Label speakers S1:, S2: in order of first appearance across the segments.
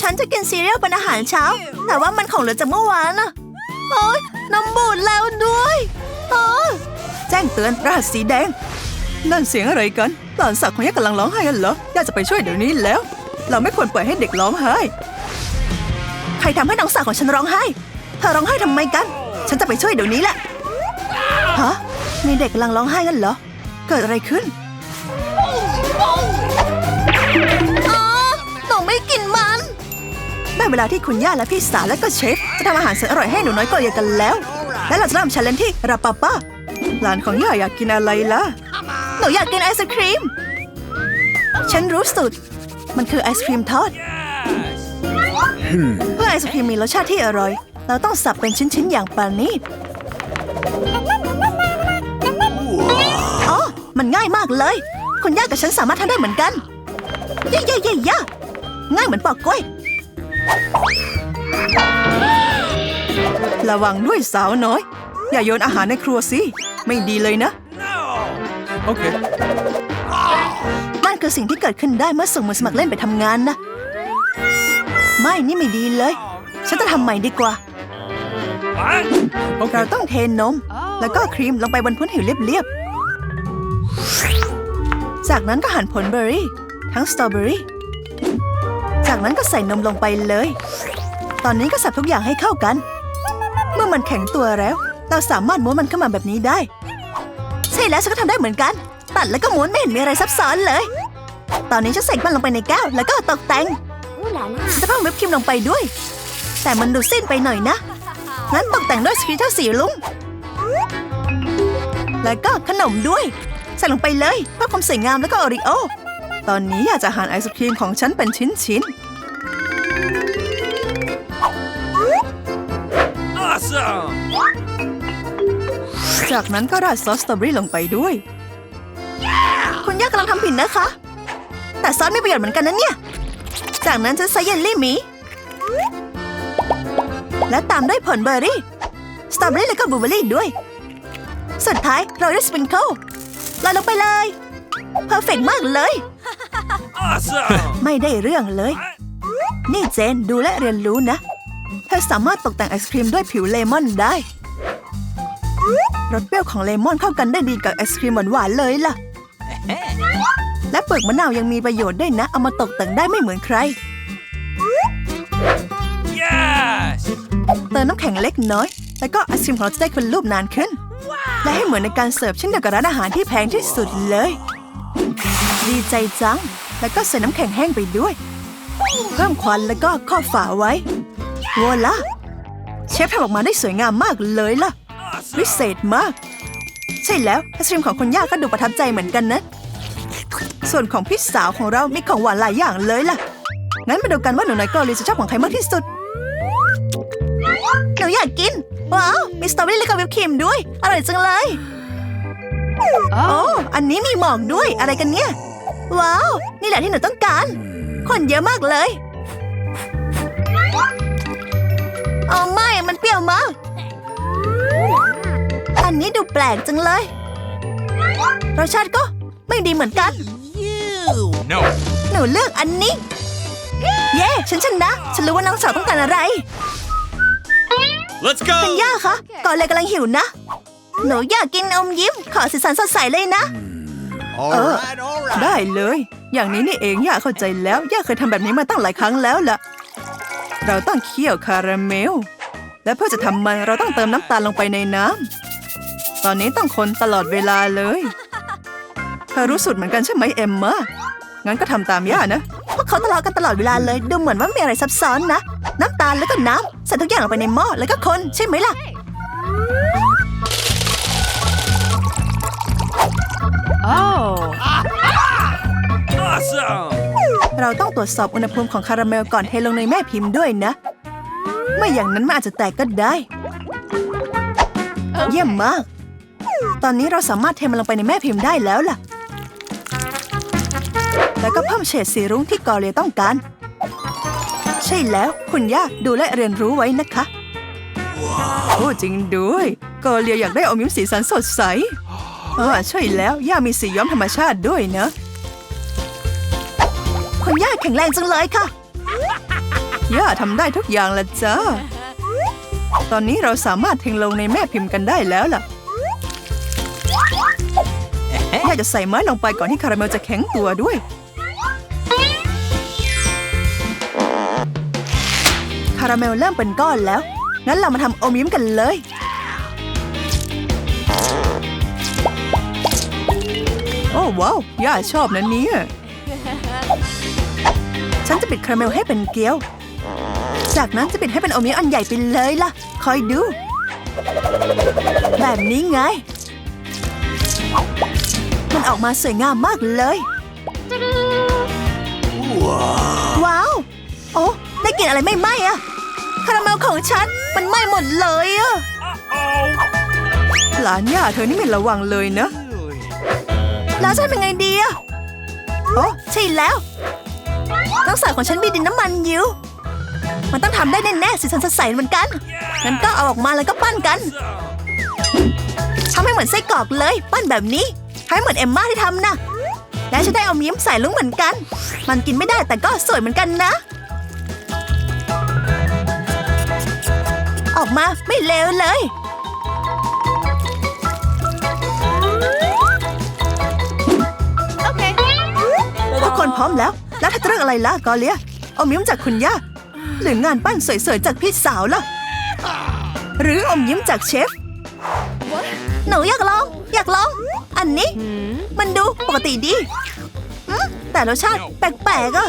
S1: ฉันจะกินซีเรียลเป็นอาหารเช้า แต่ว่ามันของเหลือจากเมื่อวานอะโอ๊ยน้ำบูดแล้วด้วยโอ๊ย
S2: แจ้งเตือนรหัสสีแดง นั่นเสียงอะไรกันหลานสาวของย่ากำลังร้องไห้กันเหรอย่าจะไปช่วยเดี๋ยวนี้แล้ว เราไม่ควรปล่อยให้เด็กร้องไห้
S1: ใครทำให้น้องสาวของฉันร้องไห้ เธอร้องไห้ทำไมกัน ฉันจะไปช่วยเดี๋ยวนี้แหละ ฮะ มีเด็กกำลังร้องไห้กันเหรอ เกิดอะไรขึ้น ได้
S2: เวลาที่คุณย่าและพี่สาวและก็เชฟ จะทำอาหารแสนอร่อยให้หนูน้อยกว่าเยกันแล้ว และเราจะเริ่มชันเลนที่ราปาป้าหลานของย่าอยากกินอะไรล่ะ
S1: หนูอยากกินไอศครีม ฉันรู้สุด มันคือไอศครีมทอด เพื่อไอศครีมมีรสชาติที่อร่อย เราต้องสับเป็นชิ้นๆอย่างปราณีตอ๋อ มันง่ายมากเลย คุณย่ากับฉันสามารถทำได้เหมือนกันย่าย่าย่าย่าง่ายเหมือนปอกกล้วย
S2: ระวังด้วยสาวน้อย อย่าโยนอาหารในครัวสิ ไม่ดีเลยนะ
S3: Okay.
S1: นั่นคือสิ่งที่เกิดขึ้นได้เมื่อส่งมือสมัครเล่นไปทำงานนะ ไม่นี่ไม่ดีเลย ฉันจะทำใหม่ดีกว่า
S3: What?
S2: เรา
S3: Okay.
S2: ต้องเทนม แล้วก็ครีมลงไปบนพื้นผิวเรียบๆ จากนั้นก็หั่นผลเบอร์รี่ ทั้งสตรอเบอร์รี่ จากนั้นก็ใส่นมลงไปเลย ตอนนี้ก็สับทุกอย่างให้เข้ากัน เมื่อมันแข็งตัวแล้ว เราสามารถม้วนมันเข้ามาแบบนี้ได้
S1: ใช่แล้วฉันก็ทำได้เหมือนกัน ตัดแล้วก็ม้วนไม่เห็นมีอะไรซับซ้อนเลย ตอนนี้ฉันใส่มันลงไปในแก้วแล้วก็ตกแต่งฉันจะเพิ่มวิปครีมลงไปด้วย แต่มันดูสิ้นไปหน่อยนะ งั้นตกแต่งด้วยสคริตเตอร์สีลุง แล้วก็ขนมด้วย ใส่ลงไปเลยเพื่อความสวยงามแล้วก็โอริโอ
S2: ตอนนี้อยากจะหั่นไอศครีมของฉันเป็นชิ้นๆ จากนั้นก็ราดซอสสตรอเบอรี่ลงไปด้วย
S1: คุณย่ากำลังทำผิดนะคะ แต่ซอสมีประโยชน์เหมือนกันนะเนี่ย จากนั้นฉันใส่เยลลี่หมี และตามด้วยผลเบอร์รี่ สตรอเบอรี่แล้วก็บลูเบอร์รี่ด้วย สุดท้ายเราได้สปริงเกิลลอยลงไปเลย เพอร์เฟกมากเลย
S3: Awesome.
S1: ไม่ได้เรื่องเลย นี่เจนดูและเรียนรู้นะ
S2: เธอสามารถตกแต่งไอศครีมด้วยผิวเลมอนได้ รสเปรี้ยวของเลมอนเข้ากันได้ดีกับไอศครีมหวานๆเลยล่ะ และเปลือกมะนาวยังมีประโยชน์ด้วยนะ เอามาตกแต่งได้ไม่เหมือนใคร
S3: Yes.
S2: เติมน้ำแข็งเล็กน้อย แล้วก็ไอศครีมของเราจะได้คุณรูปนานขึ้น และให้เหมือนในการเสิร์ฟเช่นเดียวกับร้านอาหารที่แพงที่สุดเลย ดีใจจัง แล้วก็ใส่น้ำแข็งแห้งไปด้วย เพิ่มควันแล้วก็ข้อบฝาไว้ วัวละเชฟทำออกมาได้สวยงามมากเลยล่ะวิเศษมาก ใช่แล้วไอศครีมของคุณย่าก็ดูประทับใจเหมือนกันนะ ส่วนของพี่สาวของเรามีของหวานหลายอย่างเลยล่ะ งั้นมาดูกันว่าหนูน้อยเกาหลีจะชอบของใครมากที่สุด
S1: หนูอยากกิน ว้าว มีสตรอเบอรี่และก็วิปครีมด้วย อร่อยจังเลย โอ้อันนี้มีหมอกด้วย อะไรกันเนี่ย ว้าว นี่แหละที่หนูต้องการ คนเยอะมากเลย โอ้ไม่มันเปรี้ยวมากอันนี้ดูแปลกจังเลย รสชาติก็ไม่ดีเหมือนกัน
S3: No.
S1: หนูเลือกอันนี้ เย้ ฉันชนะ ฉันรู้ว่าน้องสาวต้องการอะไร
S3: Let's
S1: คุณ
S3: go.
S1: ย่าคะก่อนเลยกำลังหิวนะ หนูอยากกินอมยิ้ม ขอสีสันสดใสเลยนะ
S3: All
S2: Uh.
S3: right, all right.
S2: ได้เลย อย่างนี้นี่เองย่าเข้าใจแล้ว ย่าเคยทำแบบนี้มาตั้งหลายครั้งแล้วล่ะ เราต้องเคี่ยวคาราเมล และเพื่อจะทำมันเราต้องเติมน้ำตาลลงไปในน้ำตอนนี้ต้องคนตลอดเวลาเลยเธอรู้สุดเหมือนกันใช่ไหมเอมมางั้นก็ทำตามย่านะ
S1: พวกเขาทะเลาะกันตลอดเวลาเลย ดูเหมือนว่ามีอะไรซับซ้อนนะ น้ำตาลแล้วก็น้ำใส่ทุกอย่างลงไปในหม้อแล้วก็คนใช่ไหมล่ะ
S3: Awesome.
S2: เราต้องตรวจสอบอุณหภูมิของคาราเมลก่อนเทลงในแม่พิมพ์ด้วยนะ ไม่อย่างนั้นมันอาจจะแตกก็ได้ เยี่ยมมาก ตอนนี้เราสามารถเทมันลงไปในแม่พิมพ์ได้แล้วล่ะ แล้วก็เพิ่มเฉดสีรุ้งที่กอเลียต้องการ ใช่แล้วคุณย่าดูและเรียนรู้ไว้นะคะโอ้จริงด้วยกอเลียอยากได้อมยิ้มสีสันสดใสอ่าใช่แล้วย่ามีสีย้อมธรรมชาติด้วยนะ
S1: คุณย่าแข็งแรงจังเลยค่ะ
S2: ย่าทำได้ทุกอย่างละจ้า ตอนนี้เราสามารถเทงลงในแม่พิมพ์กันได้แล้วล่ะ ย่าจะใส่ไม้ลงไปก่อนที่คาราเมลจะแข็งตัวด้วย คาราเมลเริ่มเป็นก้อนแล้ว งั้นเรามาทำอมยิ้มกันเลยโอ้ว้าว ย่าชอบนะเนี่ย ฉันจะปิดคาราเมลให้เป็นเกลียว จากนั้นจะปิดให้เป็นอมยิ้มอันใหญ่ไปเลยล่ะ คอยดู แบบนี้ไง มันออกมาสวยงามมากเลย ว้าว โอ้ได้กลิ่นอะไรไม่ไหม้อะคาราเมลของฉันมันไหม้หมดเลยอะ
S3: Uh-oh.
S2: หลานย่าเธอนี่ไม่ระวังเลยนะ
S1: แล้วฉันเป็นไงดีอะโอ้ใช่แล้ว น้องสาวของฉันมีดินน้ำมันอยู่ มันต้องทำได้แน่ๆสีสันสดใสเหมือนกัน งั้นก็เอาออกมาแล้วก็ปั้นกันทำให้เหมือนไส้กรอกเลย ปั้นแบบนี้ให้เหมือนเอมม่าที่ทำนะและฉันได้เอามิ้มใส่ลุงเหมือนกัน มันกินไม่ได้แต่ก็สวยเหมือนกันนะ ออกมาไม่เลวเลย
S2: ทุกคนพร้อมแล้วแล้วถ้าจะ เลือกอะไรล่ะกอเลียอมยิ้มจากคุณย่าหรืองานปั้นสวยๆจากพี่สาวล่ะ หรืออมยิ้มจากเชฟ
S1: หนูอยากลอง อยากลอง อันนี้ มันดูปกติดีอืมแต่รสชาติแปลกๆอะ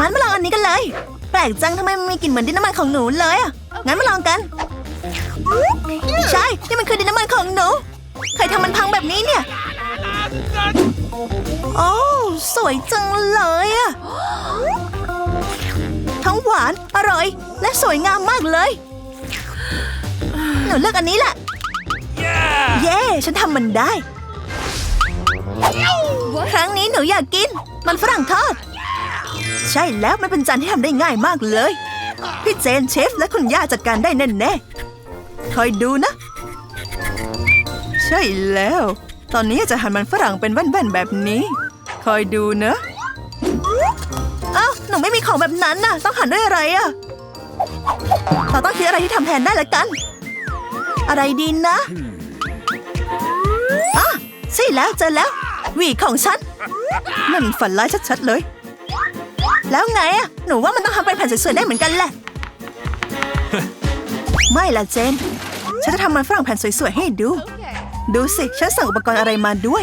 S1: งั้นมาลองอันนี้กันเลย แปลกจังทำไมมันมีกลิ่นเหมือนดินน้ำมันของหนูเลยอะ งั้นมาลองกัน ใช่ นี่มันคือดินน้ำมันของหนู ใครทำมันพังแบบนี้เนี่ย โอ้สวยจังเลยอะทั้งหวาน อร่อย และสวยงามมากเลย หนูเลือกอันนี้แหละ
S3: Yeah.
S1: เย้ฉันทำมันได้ ครั้งนี้หนูอยากกิน มันฝรั่งทอด ใช่แล้วมันเป็นจานที่ทำได้ง่ายมากเลย พี่เจนเชฟและคุณย่าจัดการได้แน่แน่ๆคอยดูนะ
S2: ใช่แล้ว ตอนนี้จะหั่นมันฝรั่งเป็นแว่นๆแบบนี้ คอยดูนะ
S1: เอ้าหนูไม่มีของแบบนั้นน่ะ ต้องหั่นด้วยอะไรอะเราต้องคิดอะไรที่ทำแทนได้ละกัน อะไรดีนะอะใช่แล้วเจอแล้ว หวีของฉัน
S2: นั่นฝันร้ายชัดๆเลย
S1: แล้วไงอะหนูว่ามันต้องทำเป็นแผ่นสวยๆได้เหมือนกันแหละ ไม่ล่ะเจน
S2: ฉันจะทำมันฝรั่งแผ่นสวยๆให้ดู ดูสิ ฉันสั่งอุปกรณ์อะไรมาด้วย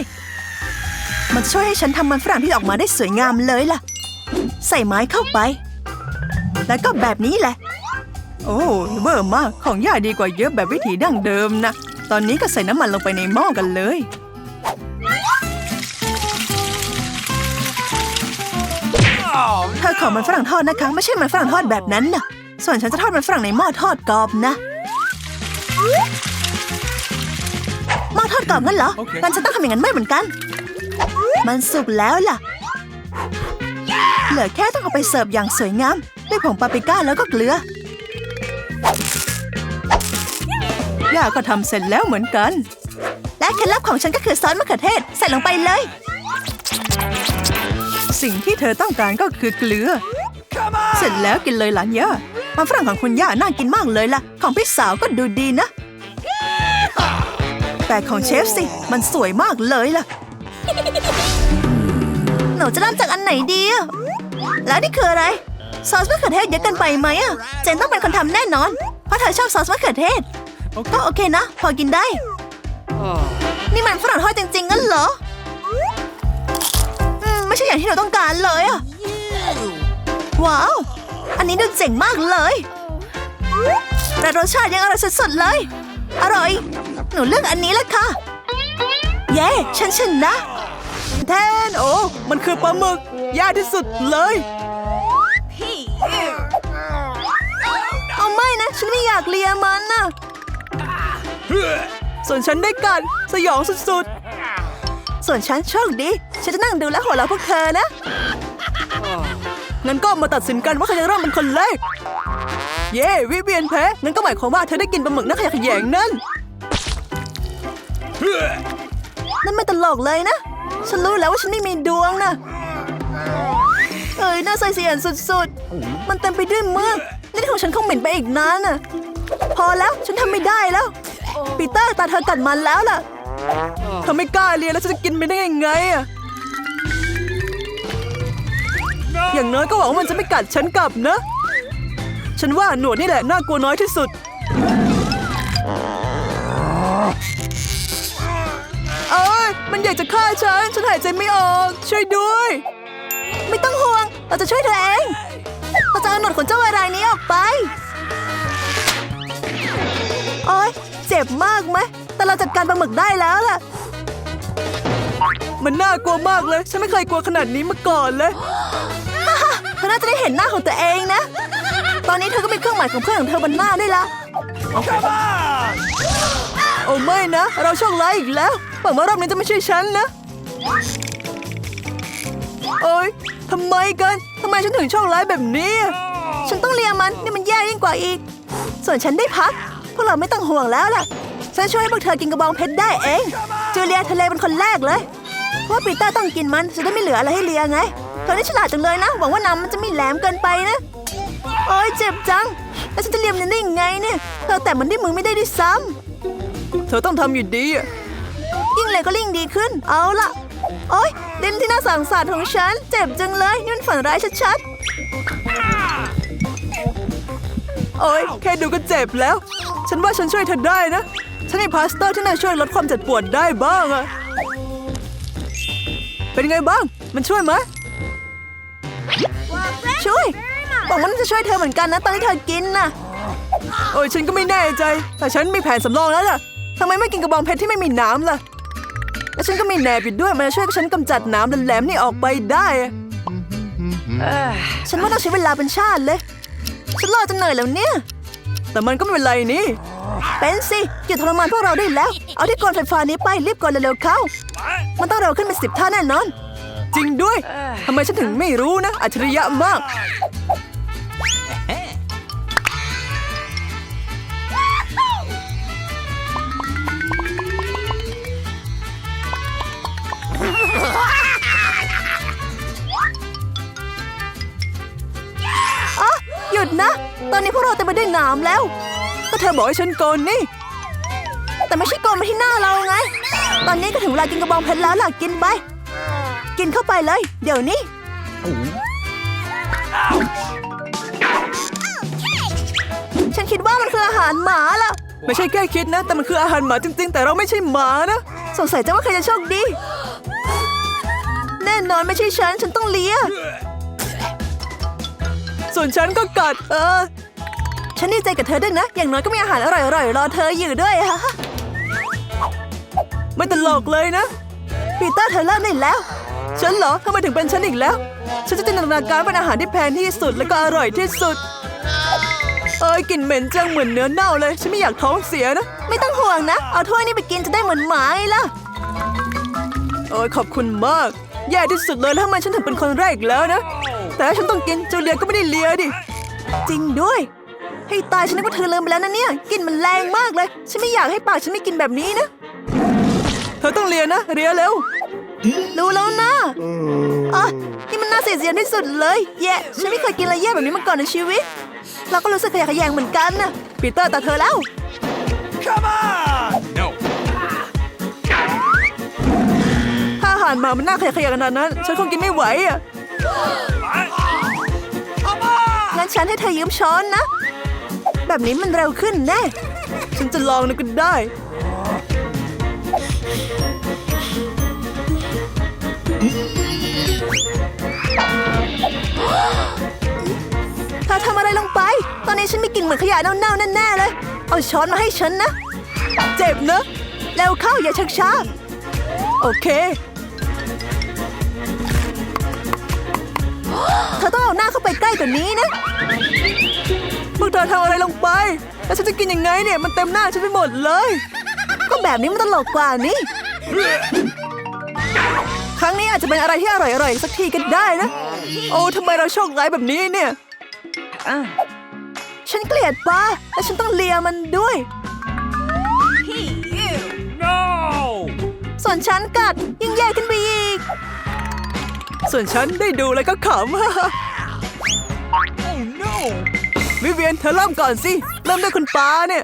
S2: มันช่วยให้ฉันทำมันฝรั่งที่ออกมาได้สวยงามเลยล่ะ ใส่ไม้เข้าไป แล้วก็แบบนี้แหละ โอ้เบอร์มากของย่าดีกว่าเยอะแบบวิถีดั้งเดิมนะ ตอนนี้ก็ใส่น้ำมันลงไปในหม้อกันเลย เธอขอมันฝรั่งทอดนะคะ ไม่ใช่มันฝรั่งทอดแบบนั้นนะส่วนฉันจะทอดมันฝรั่งในหม้อทอดกรอบนะ
S1: หม้อทอดกรอบงั้นเหรอ
S3: โอเค
S1: งั้นฉันต้องทำอย่างนั้นไม่เหมือนกัน
S2: มันสุกแล้วล่ะ เหลือแค่ต้องเอาไปเสิร์ฟอย่างสวยงามด้วยผงปาปริก้าแล้วก็เกลือย่าก็ทำเสร็จแล้วเหมือนกัน
S1: และเคล็ดลับของฉันก็คือซอสมะเขือเทศใส่ลงไปเลย
S2: สิ่งที่เธอต้องการก็คือเกลือ เสร็จแล้วกินเลยหลานย่ามันฝรั่งของคุณย่าน่ากินมากเลยล่ะ ของพี่สาวก็ดูดีนะ แต่ของเชฟสิ มันสวยมากเลยล่ะ
S1: หนูจะเริ่มจากอันไหนดีอะแล้วนี่คืออะไร ซอสมะเขือเทศเยอะเกินไปไหมอะเจนต้องเป็นคนทำแน่นอน เพราะเธอชอบซอสมะเขือเทศ ก็โอเคนะ พอกินได้ นี่มันฝรั่งทอดจริงๆงั้นเหรออืมไม่ใช่อย่างที่เราต้องการเลยอะว้าว อันนี้ดูเจ๋งมากเลย แต่รสชาติยังอร่อยสุดๆเลย อร่อย หนูเลือกอันนี้แหละค่ะ เย้ ฉันชนะ
S2: แทนโอ้ มันคือปลาหมึก ยากที่สุดเลย
S1: เอาไม่นะ ฉันไม่อยากเลียมันนะ
S2: ส่วนฉันได้กันสยองสุดๆ ส่วนฉันโชคดี ฉันจะนั่งดูและหัวเราะพวกเธอนะ งั้นก็มาตัดสินกันว่าใครจะเริ่มเป็นคนแรก เย้ วิเวียนแพ้ งั้นก็หมายความว่าเธอได้กินปลาหมึกนักขยะแขยงนั่น
S1: นั่นไม่ตลกเลยนะ ฉันรู้แล้วว่าฉันไม่มีดวงนะ
S2: เอ้ยน่าใส่เสียนสุดๆ มันเต็มไปด้วยมือกนี่ของฉันคงเหม็นไปอีกนานน่ะ พอแล้วฉันทำไม่ได้แล้ว ปีเตอร์ตาเธอกัดมันแล้วล่ะ
S1: เธอไม่กล้าเรียนแล้วฉันจะกินไปได้ยังไงอะอย่างน้อยก็หวังว่ามันจะไม่กัดฉันกลับนะ ฉันว่าหนวดนี่แหละน่ากลัวน้อยที่สุด มันอยากจะฆ่าฉัน ฉันหายใจไม่ออก ช่วยด้วย
S2: ไม่ต้องห่วง เราจะช่วยเธอเองเราจะเอาหนวดขนเจ้าอะไรายนี้ออกไป โอ๊ย เจ็บมากไหม แต่เราจัดการปลาหมึกได้แล้วล่ะ
S1: มันน่ากลัวมากเลย ฉันไม่เคยกลัวขนาดนี้มาก่อนเลย
S2: เธอน่าจะได้เห็นหน้าของตัวเองนะ ตอนนี้เธอก็มีเครื่องหมายของเพื่อนของเธอบนหน้าด้วยละ
S4: Come on!
S1: โอ้ไม่นะ เราโชคร้ายอีกแล้ว หวังว่ารอบนี้จะไม่ใช่ฉันนะ โอ๊ยทำไมกันทำไมฉันถึงโชคร้ายแบบนี้
S2: ฉันต้องเลียมันนี่มันแย่ยิ่งกว่าอีก ส่วนฉันได้พัก พวกเราไม่ต้องห่วงแล้วล่ะ ฉันช่วยให้พวกเธอกินกระบองเพชรได้เอง จูเลียทะเลเป็นคนแรกเลยเพราะว่าปีเตอร์ต้องกินมันจะได้ไม่เหลืออะไรให้เลียไง เธอนี่ฉลาดจังเลยนะ หวังว่าน้ำมันจะไม่แหลมเกินไปนะ โอ๊ยเจ็บจัง แล้วฉันจะเลียมมันได้ยังไงเนี่ย เธอแต่มันได้มือไม่ได้ด้วยซ้ำ
S1: เธอต้องทำอยู่ดีอะ
S2: เลยก็ยิ่งดีขึ้น เอาละโอ๊ยดินที่น่าสงสารของฉัน เจ็บจังเลยนี่มันฝันร้ายชัด
S1: โอ๊ยแค่ดูก็เจ็บแล้ว ฉันว่าฉันช่วยเธอได้นะ ฉันมีพลาสเตอร์ที่น่าช่วยลดความเจ็บปวดได้บ้างอะเป็นไงบ้าง มันช่วยไหม
S2: ๆช่วยบอกว่ามันจะช่วยเธอเหมือนกันนะ ตอนที่เธอกินน่ะ
S1: โอ้ยฉันก็ไม่แน่ใจ แต่ฉันมีแผนสำรองแล้วล่ะทำไมไม่กินกระบองเพชรที่ไม่มีน้ำล่ะ และฉันก็มีแหนบอยู่ด้วยมันจะช่วยฉันกำจัดน้ำแหลมๆนี่ออกไปได้อะ
S2: ฉันว่าต้องใช้เวลาเป็นชาติเลย ฉันรอจนเหนื่อยแล้วเนี่ย
S1: แต่มันก็ไม่เป็นไรนี่
S2: เป็นสิหยุดทรมานพวกเราได้แล้ว เอาที่กรไฟฟ้านี้ไปรีบกดเร็วๆเข้า มันต้องเร็วขึ้นเป็นสิบเท่าแน่นอน
S1: จริงด้วย ทำไมฉันถึงไม่รู้นะ อัจฉริยะมาก
S2: นะ ตอนนี้พวกเราเต็มไปด้วยหนามแล้ว
S1: ก็เธอบอกให้ฉันก่อนนี่
S2: แต่ไม่ใช่โกนมาที่หน้าเราไง ตอนนี้ก็ถึงเวลากินกระบองเพชรแล้วล่ะกินไป กินเข้าไปเลย เดี๋ยวนี้ฉันคิดว่ามันคืออาหารหมาล่ะ
S1: ไม่ใช่แค่คิดนะ แต่มันคืออาหารหมาจริง ๆ แต่เราไม่ใช่หมานะ
S2: สงสัยจะว่าใครจะโชคดี แน่นอนไม่ใช่ฉัน ฉันต้องเลีย
S1: ส่วนฉันก็กัดเออ
S2: ฉันดีใจกับเธอด้วยนะ อย่างน้อยก็มีอาหารอร่อยๆรอเธออยู่ด้วยอะ
S1: ไม่ตลกเลยนะ
S2: ปีเตอร์เธอเริ่มได้แล้ว
S1: ฉันเหรอทำไมถึงเป็นฉันอีกแล้ว ฉันจะจินตนาการเป็นอาหารที่แพงที่สุดและก็อร่อยที่สุด เอ้ยกลิ่นเหม็นจังเหมือนเนื้อเน่าเลย ฉันไม่อยากท้องเสียนะ
S2: ไม่ต้องห่วงนะ เอาถ้วยนี้ไปกินจะได้เหมือนหมาไงล่ะ
S1: โอ้ยขอบคุณมาก แย่ที่สุดเลยแล้วทำไมฉันถึงเป็นคนแรกอีกแล้วนะ แต่ถ้าฉันต้องกินจูเลียก็ไม่ได้เลียดิ
S2: จริงด้วย ให้ตายฉันนึกว่าเธอลืมไปแล้วนะเนี่ยกลินมันแรงมากเลย ฉันไม่อยากให้ปากฉันไม่กินแบบนี้นะ
S1: เธอต้องเลียนะเลียเร็ว
S2: รู้แล้วนะอะนี่มันน่าเสียเสียนที่สุดเลยแย่ฉันไม่เคยกินอะไรแย่แบบนี้มาก่อนในชีวิต เราก็รู้สึกขยะแขยงเหมือนกันนะ
S1: ปีเตอร์ตาเธอแล้ว
S4: Come on! No.
S1: ถ้าอาหารหมามันน่าขยะแขยงขนาดนั้น ฉันคงกินไม่ไหวอะ
S4: Come on!
S2: งั้น ฉันให้เธอยืมช้อนนะ แบบนี้มันเร็วขึ้นแน่
S1: ฉันจะลองนะก็ได้
S2: เธอทำอะไรลงไป ตอนนี้ฉันมีกลิ่นเหมือนขยะเน่าๆแน่ๆเลย เอาช้อนมาให้ฉันนะ
S1: เจ็บนะ
S2: เร็วเข้าอย่าชักช้า
S1: โอเค
S2: เธอต้องเอาหน้าเข้าไปใกล้กว่านี้นะ
S1: พวกเธอทำอะไรลงไป แล้วฉันจะกินยังไงเนี่ย มันเต็มหน้าฉันไปหมดเลย
S2: ก็แบบนี้มันตลกกว่านี่
S1: ครั้งนี้อาจจะเป็นอะไรที่อร่อยๆสักทีก็ได้นะ โอ้ทำไมเราโชคร้ายแบบนี้เนี่ย
S2: ฉันเกลียดปลาและฉันต้องเลียมันด้วย
S4: No!
S2: ส่วนฉันกัดยิ่งแย่ขึ้นไปอีก ส่วนฉันได้ดูแล้วก็ขำวิเวียนเธอเริ่มก่อนสิ เริ่มด้วยคุณป้าเนี่ย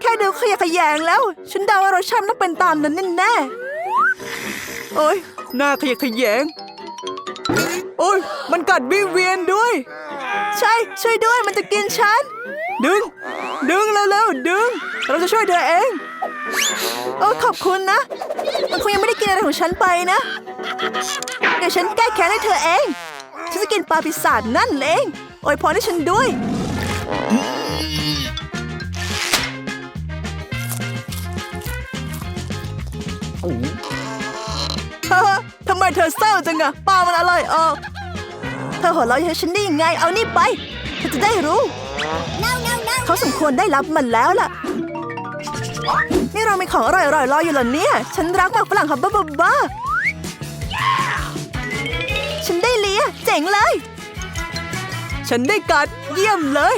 S2: แค่ดูขยะขยงแล้ว ฉันเดาว่ารสชาติต้องเป็นตามนั้นแน่ๆโอ้ยหน้าขยะขยง โอ้ยมันกัดวิเวียนด้วย ใช่ช่วยด้วยมันจะกินฉัน ดึง ดึงเร็วๆดึง เราจะช่วยเธอเอง โอ้ขอบคุณนะ มันคงยังไม่ได้กินอะไรของฉันไปนะ เดี๋ยวฉันแก้แค้นให้เธอเอง ฉันจะกินปลาปีศาจนั่นเองโอยพรให้ฉันด้วยฮ่าฮ่าทำไมเธอเศร้าจังอะปลามันอร่อยออกเธอหัวเราะให้ฉันได้ยังไง เอานี่ไป เธอจะได้รู้ เขาสมควรได้รับมันแล้วล่ะ นี่เรามีของอร่อยๆรออยู่เหรอเนี่ย ฉันรักหมากฝรั่งครับบ้าบ้าบ้าฉันได้เลียเจ๋งเลย ฉันได้กัดเยี่ยมเลย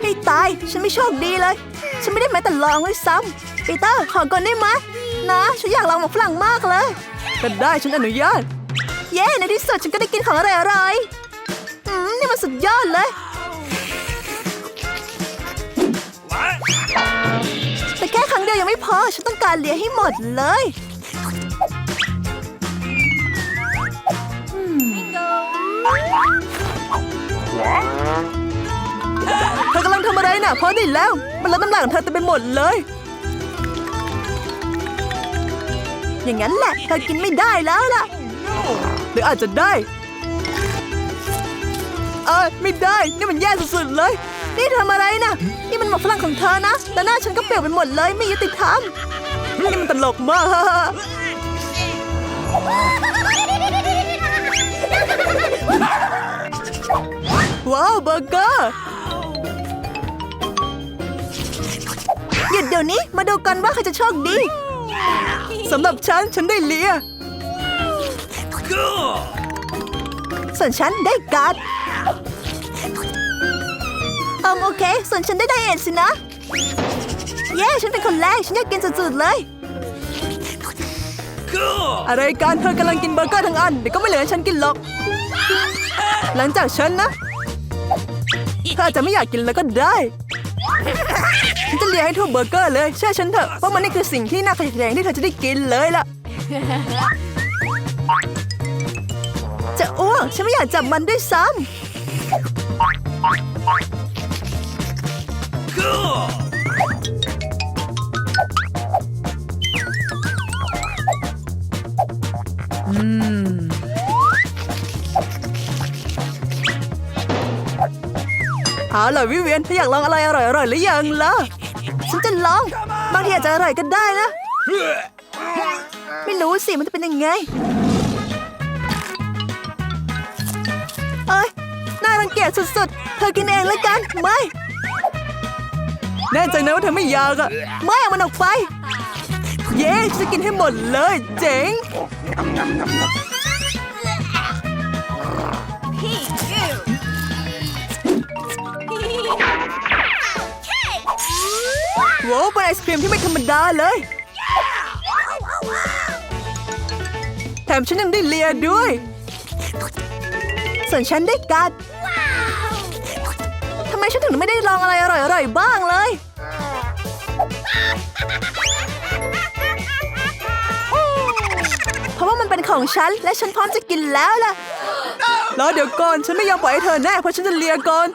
S2: ให้ตาย ฉันไม่โชคดีเลย ฉันไม่ได้แม้แต่ลองเลยซ้ำปีเตอร์ขอก่อนได้ไหมนะฉันอยากลองหมากฝรั่งมากเลยก็ได้ฉันอนุญาต เย้ในที่สุดฉันก็ได้กินของอร่อยๆอืมนี่มันสุดยอดเลย
S1: ฉันต้องการเลียให้หมดเลย
S2: เธอกำลังทำอะไรน่ะพอได้แล้ว มันลดน้ำลายของเธอเต็มไปหมดเลย
S1: อย่างนั้นแหละเธอกินไม่ได้แล้วล่ะ
S2: หรืออาจจะได้ เออไม่ได้ นี่มันแย่สุดๆเลย
S1: นี่ทำอะไรนะนี่มันหมวกฝรั่งของเธอนะแต่หน้าฉันก็เปลี่ยนไปหมดเลยไม่ยุติธรรม
S2: นี่มันตลกมากว้าวเบอร์เกอร์
S1: หยุดเดี๋ยวนี้มาดูกันว่าใครจะโชคดี
S2: สำหรับฉัน ฉันได้เลีย
S1: ส่วนฉันได้การ์ด อืมโอเค ส่วนฉันได้ไดเอทสินะ เย้ ฉันเป็นคนแรก ฉันอยากกินสุดๆเลย
S3: Cool!
S2: อะไรกันเธอกำลังกินเบอร์เกอร์ทั้งอันเดี๋ยวก็ไม่เหลือให้ฉันกินหรอก หลังจากฉันนะเธออาจจะไม่อยากกินแล้วก็ได้ ฉันจะเลียให้ทั่วเบอร์เกอร์เลยเชื่อฉันเถอะเพราะมันนี่คือสิ่งที่น่าขยะแขยงที่เธอจะได้กินเลยล่ะ
S1: จะอ้วกฉันไม่อยากจับมันด้วยซ้
S3: Cool!
S2: เอาล่ะวิเวียนเธออยากลองอะไรอร่อยๆหรือยังล่ะ
S1: ฉันจะลอง บางทีอาจจะอร่อยก็ได้นะ ไม่รู้สิ มันจะเป็นยังไง เอ้ยน่ารังเกียจสุดๆ เธอกินเองแล้วกัน ไม่
S2: แน่ใจนะว่าเธอไม่อยากอะ
S1: ไม่เอามันออกไป
S2: เย้ฉันจะกินให้หมดเลย เจ๋งโว้วเป็นไอศครีมที่ไม่ธรรมดาเลยแถมฉันยังได้เลียด้วย
S1: ส่วนฉันได้กัดทำไมฉันถึงไม่ได้ลองอะไรอร่อยๆบ้างเลย เพราะว่ามันเป็นของฉัน และฉันพร้อมจะกินแล้วล่ะ
S2: แล้วเดี๋ยวก่อนฉันไม่ยอมปล่อยให้เธอแน่เพราะฉันจะเลียก่อน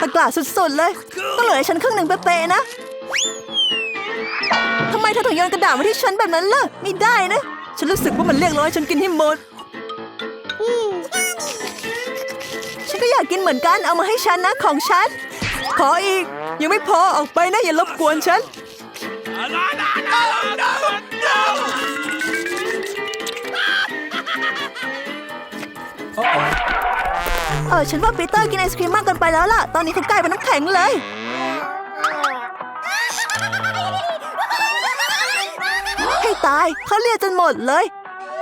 S1: ตะกร้าสุดๆเลยต้องเหลือให้ฉันครึ่งหนึ่งเป๊ะๆนะทำไมเธอถึงโยนกระดาษมาที่ฉันแบบนั้นล่ะ ไม่ได้นะ
S2: ฉันรู้สึกว่ามันเรียกร้องให้ฉันกินให้หมด
S1: อยากกินเหมือนกันเอามาให้ฉันนะของฉัน
S2: ขออีก ยังไม่พอออกไปนะอย่ารบกวนฉัน
S3: No, no, no, no, no! Uh-oh.
S1: เออฉันว่าปีเตอร์กินไอศครีมมากเกินไปแล้วล่ะ ตอนนี้เขากลายเป็นน้ำแข็งเลย ให้ตายเขาเลียจนหมดเลย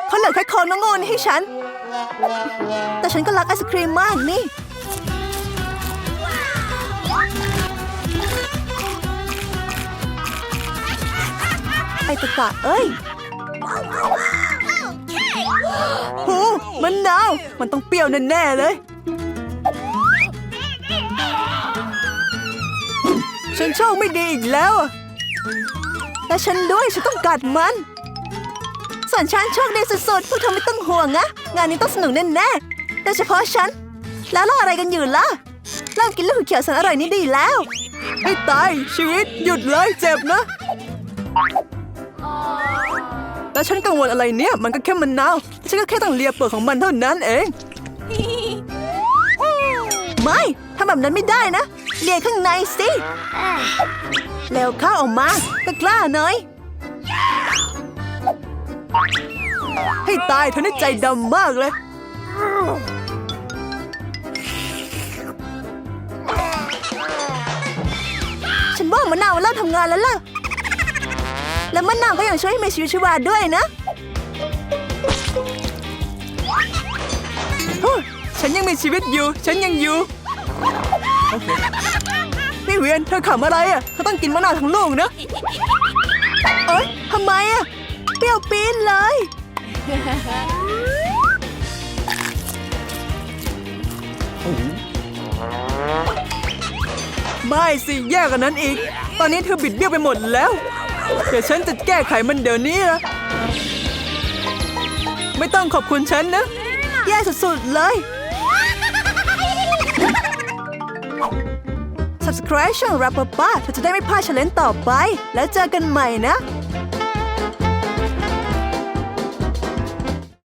S1: เขาเหลือแค่คองน้องโง่นี่ให้ฉัน แต่ฉันก็รักไอศครีมมากนี่ ไอตะกะเอ้ยโห
S2: มันหนาว มันต้องเปรี้ยวแน่ๆเลย ฉันโชคไม่ดีอีกแล้วและฉันด้วยฉันต้องกัดมัน
S1: ส่วนฉันโชคดีสุดๆพวกเธอไม่ต้องห่วงนะ งานนี้ต้องสนุกแน่ๆโดยเฉพาะฉัน แล้วรออะไรกันอยู่ล่ะ เริ่มกินลูกเขียวสันอร่อยนี่ดีแล้ว
S2: ให้ตายชีวิตหยุดเลยเจ็บนะ แต่ฉันกังวลอะไรเนี่ย มันก็แค่มันนาว ฉันก็แค่ต้องเลียเปลือกของมันเท่านั้นเอง
S1: ไม่ทำแบบนั้นไม่ได้นะ เลียข้างในสิแล้วข้าออกมาก็กล้าหน่อย
S2: ให้ตายเธอนี่ใจดำมากเลย
S1: ว่ามะนาวมันเริ่มทำงานแล้วล่ะ แล้วมะนาวก็ยังช่วยให้มีชีวิตชีวาด้วยนะ
S2: ฉันยังมีชีวิตอยู่ ฉันยังอยู่นี่เวียนเธอขำอะไรอะเธอต้องกินมะนาวทั้งลูกนะ
S1: เอ้ยทำไมอะ เปรี้ยวปี๊ดเลย
S2: ไม่สิแย่กว่านั้นอีก ตอนนี้เธอบิดเบี้ยวไปหมดแล้ว เดี๋ยวฉันจะแก้ไขมันเดี๋ยวนี้นะไม่ต้องขอบคุณฉันนะ
S1: แย่สุดๆเลย Subscribe ช่อง r a p p a p a เธอจะได้ไม่พลาดเชลเลนต่อไป แล้วเจอกันใหม่นะ